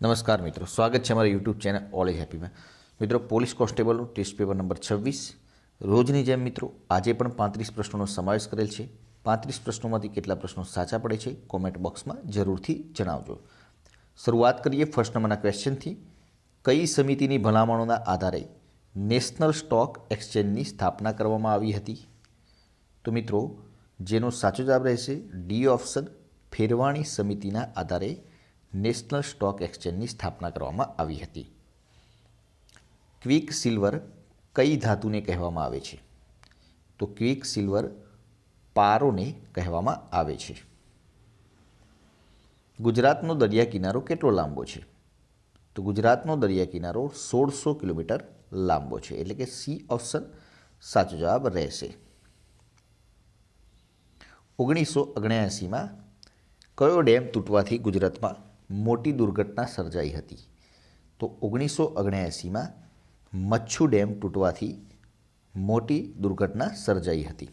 નમસ્કાર મિત્રો, સ્વાગત છે અમારા યુટ્યુબ ચેનલ ઓલ એજ હેપીમાં મિત્રો, પોલીસ કોન્સ્ટેબલનું ટેસ્ટ પેપર નંબર છવ્વીસ. રોજની જેમ મિત્રો, આજે પણ પાંત્રીસ પ્રશ્નોનો સમાવેશ કરેલ છે. પાંત્રીસ પ્રશ્નોમાંથી કેટલા પ્રશ્નો સાચા પડે છે કોમેન્ટ બોક્સમાં જરૂરથી જણાવજો. શરૂઆત કરીએ ફર્સ્ટ નંબરના ક્વેશ્ચનથી કઈ સમિતિની ભલામણોના આધારે નેશનલ સ્ટોક એક્સચેન્જની સ્થાપના કરવામાં આવી હતી? તો મિત્રો, જેનો સાચો જવાબ રહેશે ડી ઓપ્શન ફેરવાણી સમિતિના આધારે નેશનલ સ્ટોક એક્સચેન્જની સ્થાપના કરવામાં આવી હતી. ક્વિક સિલ્વર કઈ ધાતુને કહેવામાં આવે છે? તો ક્વિક સિલ્વર પારોને કહેવામાં આવે છે. ગુજરાતનો દરિયા કિનારો કેટલો લાંબો છે? તો ગુજરાતનો દરિયા કિનારો સોળસો કિલોમીટર લાંબો છે, એટલે કે સી ઓપ્શન સાચો જવાબ રહેશે. ઓગણીસો ઓગણ્યાસીમાં કયો ડેમ તૂટવાથી ગુજરાતમાં મોટી દુર્ઘટના સર્જાઈ હતી. તો ઓગણીસો ઓગણ્યાએંસીમાં મચ્છુ ડેમ તૂટવાથી મોટી દુર્ઘટના સર્જાઈ હતી.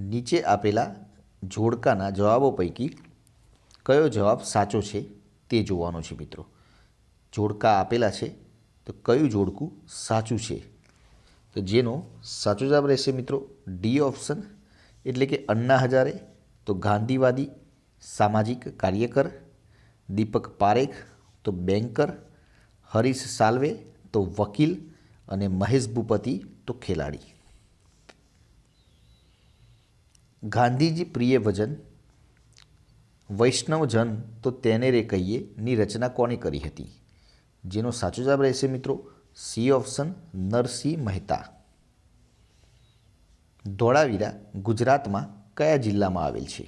નીચે આપેલા જોડકાના જવાબો પૈકી કયો જવાબ સાચો છે તે જોવાનો છે મિત્રો. જોડકા આપેલા છે તો કયું જોડકું સાચું છે? તો જેનો સાચો જવાબ રહેશે મિત્રો ડી ઓપ્શન. એટલે કે અન્ના હજારે તો ગાંધીવાદી સામાજિક કાર્યકર, દીપક પારેખ તો બેન્કર, હરીશ સાલ્વે તો વકીલ અને મહેશ ભૂપતિ તો ખેલાડી. ગાંધીજી પ્રિય ભજન વૈષ્ણવજન તો તેને રે કહીએ ની રચના કોણે કરી હતી? જેનો સાચો જવાબ રહેશે મિત્રો, સી ઓપ્શન નરસિંહ મહેતા. ધોળાવીરા, ગુજરાતમાં કયા જિલ્લામાં આવેલ છે?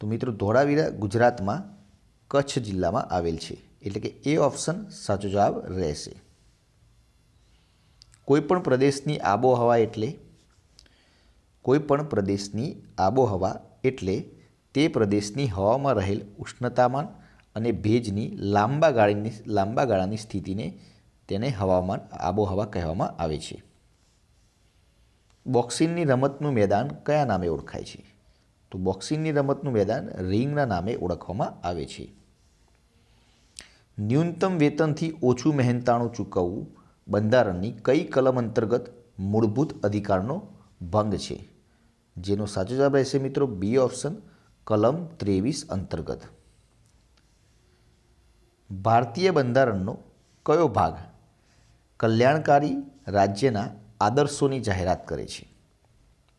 તો મિત્રો, ધોળાવીરા ગુજરાતમાં કચ્છ જિલ્લામાં આવેલ છે. એટલે કે એ ઓપ્શન સાચો જવાબ રહેશે. કોઈપણ પ્રદેશની આબોહવા એટલે, કોઈપણ પ્રદેશની આબોહવા એટલે તે પ્રદેશની હવામાં રહેલ ઉષ્ણતામાન અને ભેજની લાંબા ગાળાની લાંબા ગાળાની સ્થિતિને તેને હવામાન આબોહવા કહેવામાં આવે છે. બોક્સિંગની રમતનું મેદાન કયા નામે ઓળખાય છે? તો બોક્સિંગની રમતનું મેદાન રિંગના નામે ઓળખવામાં આવે છે. ન્યૂનતમ વેતનથી ઓછું મહેનતાણું ચૂકવવું બંધારણની કઈ કલમ અંતર્ગત મૂળભૂત અધિકારનો ભંગ છે? જેનો સાચો જવાબ રહેશે મિત્રો બી ઓપ્શન કલમ ત્રેવીસ અંતર્ગત. ભારતીય બંધારણનો કયો ભાગ કલ્યાણકારી રાજ્યના આદર્શોની જાહેરાત કરે છે.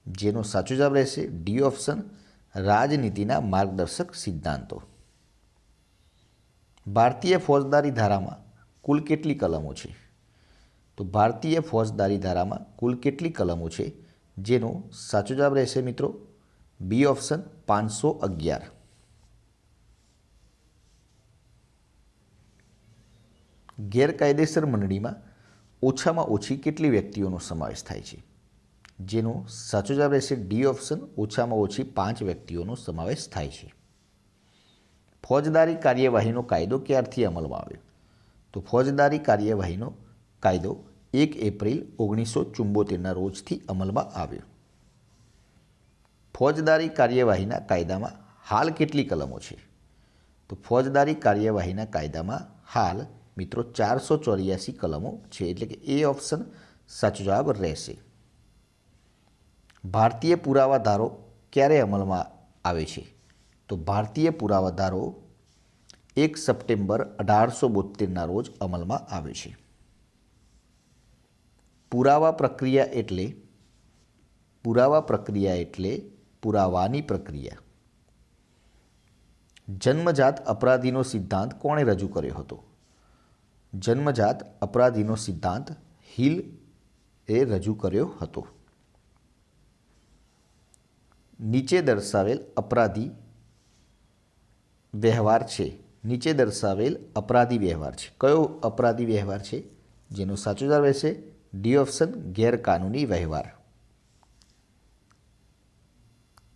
જેનો સાચો જવાબ રહેશે ડી ઓપ્શન રાજનીતિના માર્ગદર્શક સિદ્ધાંતો. ભારતીય ફોજદારી ધારામાં કુલ કેટલી કલમો છે? તો ભારતીય ફોજદારી ધારામાં કુલ કેટલી કલમો છે? જેનો સાચો જવાબ રહેશે મિત્રો બી ઓપ્શન પાંચસો અગિયાર. ગેરકાયદેસર મંડળીમાં ઓછામાં ઓછી કેટલી વ્યક્તિઓનો સમાવેશ થાય છે? જેનો સાચો જવાબ રહેશે ડી ઓપ્શન ઓછામાં ઓછી પાંચ વ્યક્તિઓનો સમાવેશ થાય છે. ફોજદારી કાર્યવાહીનો કાયદો ક્યારથી અમલમાં આવ્યો? તો ફોજદારી કાર્યવાહીનો કાયદો એક એપ્રિલ ઓગણીસો ચુંબોતેરના રોજથી અમલમાં આવ્યો. ફોજદારી કાર્યવાહીના કાયદામાં હાલ કેટલી કલમો છે? તો ફોજદારી કાર્યવાહીના કાયદામાં હાલ મિત્રો, ચારસો ચોર્યાસી કલમો છે, એટલે કે એ ઓપ્શન સાચો જવાબ રહેશે. ભારતીય પુરાવા ધારો ક્યારે અમલમાં આવે છે? તો ભારતીય પુરાવા ધારો એક સપ્ટેમ્બર અઢારસો બોતેરના રોજ અમલમાં આવે છે. પુરાવા પ્રક્રિયા એટલે, પુરાવા પ્રક્રિયા એટલે પુરાવાની પ્રક્રિયા. જન્મજાત અપરાધીનો સિદ્ધાંત કોણે રજૂ કર્યો હતો? જન્મજાત અપરાધીનો સિદ્ધાંત હિલ એ રજૂ કર્યો હતો. નીચે દર્શાવેલ અપરાધી વ્યવહાર છે. નીચે દર્શાવેલ અપરાધી વ્યવહાર છે. કયો અપરાધી વ્યવહાર છે? જેનો સાચો જવાબ રહેશે, ડી ઓપ્શન ગેરકાનૂની વ્યવહાર.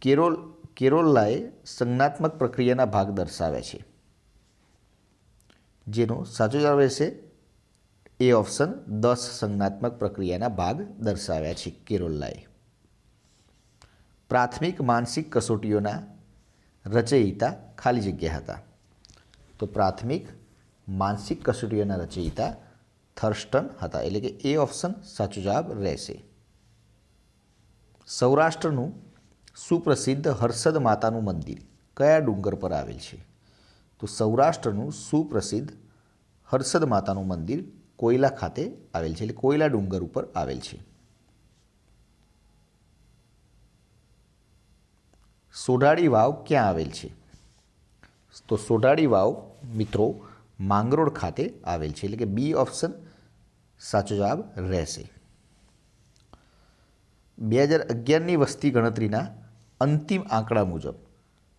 કેરોલ કેરોલાએ સંજ્ઞાત્મક પ્રક્રિયાના ભાગ દર્શાવ્યા છે. જેનો સાચો જવાબ રહેશે એ ઓપ્શન દસ સંજ્ઞાત્મક પ્રક્રિયાના ભાગ દર્શાવ્યા છે કેરોલ્લાએ. પ્રાથમિક માનસિક કસોટીઓના રચયિતા ખાલી જગ્યા હતા. તો પ્રાથમિક માનસિક કસોટીઓના રચયિતા થર્સ્ટન હતા, એટલે કે એ ઓપ્શન સાચો જવાબ રહેશે. સૌરાષ્ટ્રનું સુપ્રસિદ્ધ હર્ષદ માતાનું મંદિર કયા ડુંગર પર આવેલ છે? તો સૌરાષ્ટ્રનું સુપ્રસિદ્ધ હર્ષદ માતાનું મંદિર કોયલા ખાતે આવેલ છે, એટલે કોયલા ડુંગર ઉપર આવેલ છે. સોઢાડી વાવ ક્યાં આવેલ છે? તો સોઢાડી વાવ મિત્રો માંગરોળ ખાતે આવેલ છે, એટલે કે બી ઓપ્શન સાચો જવાબ રહેશે. બે હજાર અગિયારની વસ્તી ગણતરીના અંતિમ આંકડા મુજબ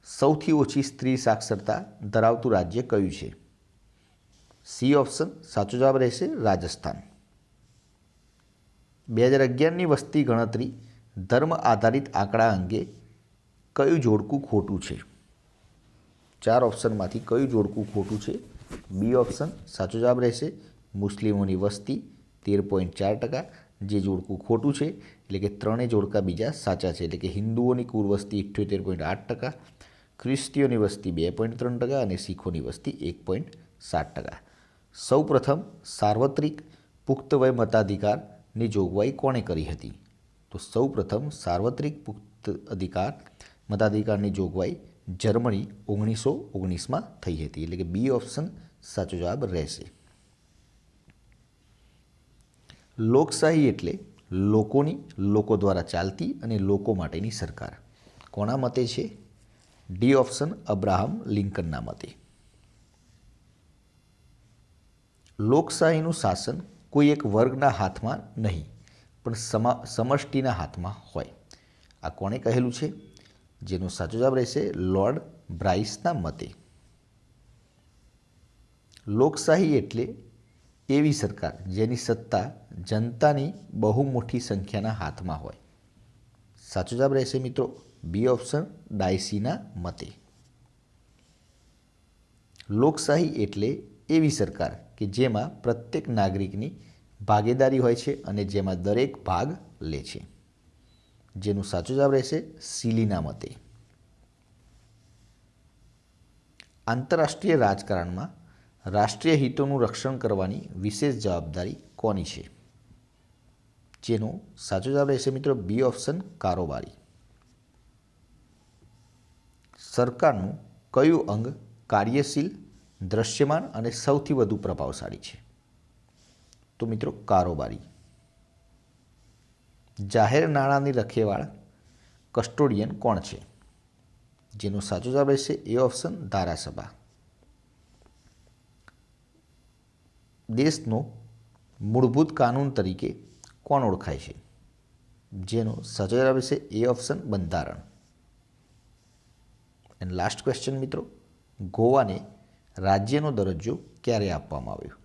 સૌથી ઓછી સ્ત્રી સાક્ષરતા ધરાવતું રાજ્ય કયું છે? સી ઓપ્શન સાચો જવાબ રહેશે રાજસ્થાન. બે હજાર અગિયારની વસ્તી ગણતરી ધર્મ આધારિત આંકડા અંગે કયું જોડકું ખોટું છે? ચાર ઓપ્શનમાંથી કયું જોડકું ખોટું છે? બી ઓપ્શન સાચો જવાબ રહેશે મુસ્લિમોની વસ્તી તેર પોઈન્ટ ચાર ટકા, જે જોડકું ખોટું છે એટલે કે ત્રણેય જોડકા બીજા સાચા છે એટલે કે હિન્દુઓની કુલ વસ્તી ઇઠ્યોતેર પોઈન્ટ આઠ ટકા ખ્રિસ્તીઓની વસ્તી બે પોઈન્ટ ત્રણ ટકા અને શીખોની વસ્તી એક પોઈન્ટ સાત ટકા. સૌપ્રથમ સાર્વત્રિક પુખ્ત વય મતાધિકારની જોગવાઈ કોણે કરી હતી? તો સૌપ્રથમ સાર્વત્રિક પુખ્ત અધિકાર મતાધિકારની જોગવાઈ જર્મની ઓગણીસો ઓગણીસમાં થઈ હતી. એટલે કે બી ઓપ્શન સાચો જવાબ રહેશે. લોકશાહી એટલે લોકોની લોકો દ્વારા ચાલતી અને લોકો માટેની સરકાર. કોના મતે છે? ડી ઓપ્શન અબ્રાહમ લિંકનના મતે લોકશાહીનું શાસન કોઈ એક વર્ગના હાથમાં નહીં, પણ સમા, સમષ્ટિના હાથમાં હોય. આ કોણે કહેલું છે? જેનો સાચો જવાબ રહેશે લોર્ડ બ્રાઇસના મતે. લોકશાહી એટલે એવી સરકાર જેની સત્તા જનતાની બહુ મોટી સંખ્યાના હાથમાં હોય. સાચો જવાબ રહેશે મિત્રો બી ઓપ્શન, ડાયસીના મતે. લોકશાહી એટલે એવી સરકાર કે જેમાં પ્રત્યેક નાગરિકની ભાગીદારી હોય છે અને જેમાં દરેક ભાગ લે છે. જેનું સાચો જવાબ રહેશે સિલીના મતે. આંતરરાષ્ટ્રીય રાજકારણમાં રાષ્ટ્રીય હિતોનું રક્ષણ કરવાની વિશેષ જવાબદારી કોની છે? જેનો સાચો જવાબ રહેશે મિત્રો બી ઓપ્શન, કારોબારી. સરકારનું કયું અંગ કાર્યશીલ, દ્રશ્યમાન અને સૌથી વધુ પ્રભાવશાળી છે? તો મિત્રો, કારોબારી. જાહેર નાણાંની રખેવાળ કસ્ટોડિયન કોણ છે? જેનો સાચો જવાબ રહેશે એ ઓપ્શન ધારાસભા. દેશનો મૂળભૂત કાનૂન તરીકે કોણ ઓળખાય છે? જેનો સાચો જવાબ રહેશે એ ઓપ્શન બંધારણ. એન્ડ લાસ્ટ ક્વેશ્ચન મિત્રો. ગોવાને રાજ્યનો દરજ્જો ક્યારે આપવામાં આવ્યો?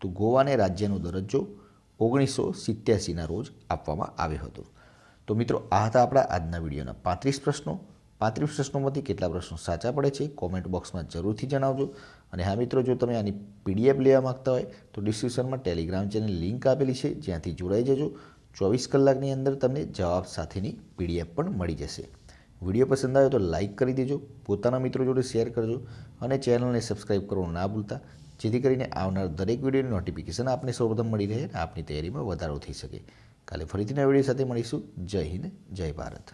તો ગોવાને રાજ્યનો દરજ્જો ઓગણીસો સિત્યાસીના રોજ આપવામાં આવ્યો હતો. તો મિત્રો, આ હતા આપણા આજના વિડીયોના પાંત્રીસ પ્રશ્નો. પાંત્રીસ પ્રશ્નોમાંથી કેટલા પ્રશ્નો સાચા પડે છે કોમેન્ટ બોક્સમાં જરૂરથી જણાવજો. અને હા, મિત્રો, જો તમે આની પીડીએફ લેવા માગતા હોય, તો ડિસ્ક્રિપ્શનમાં ટેલિગ્રામ ચેનલ લિંક આપેલી છે, જ્યાંથી જોડાઈ જજો. ચોવીસ કલાકની અંદર તમને જવાબ સાથેની પીડીએફ પણ મળી જશે. વીડિયો પસંદ આવ્યો તો લાઇક કરી દેજો, પોતાના મિત્રો જોડે શેર કરજો અને ચેનલને સબસ્ક્રાઈબ કરવાનું ના ભૂલતા, જેથી કરીને આવનાર દરેક વિડીયોની નોટિફિકેશન આપને સૌપ્રથમ મળી રહે અને આપની તૈયારીમાં વધારો થઈ શકે. કાલે ફરીથી નવા વીડિયો સાથે મળીશું. જય હિન્દ, જય ભારત.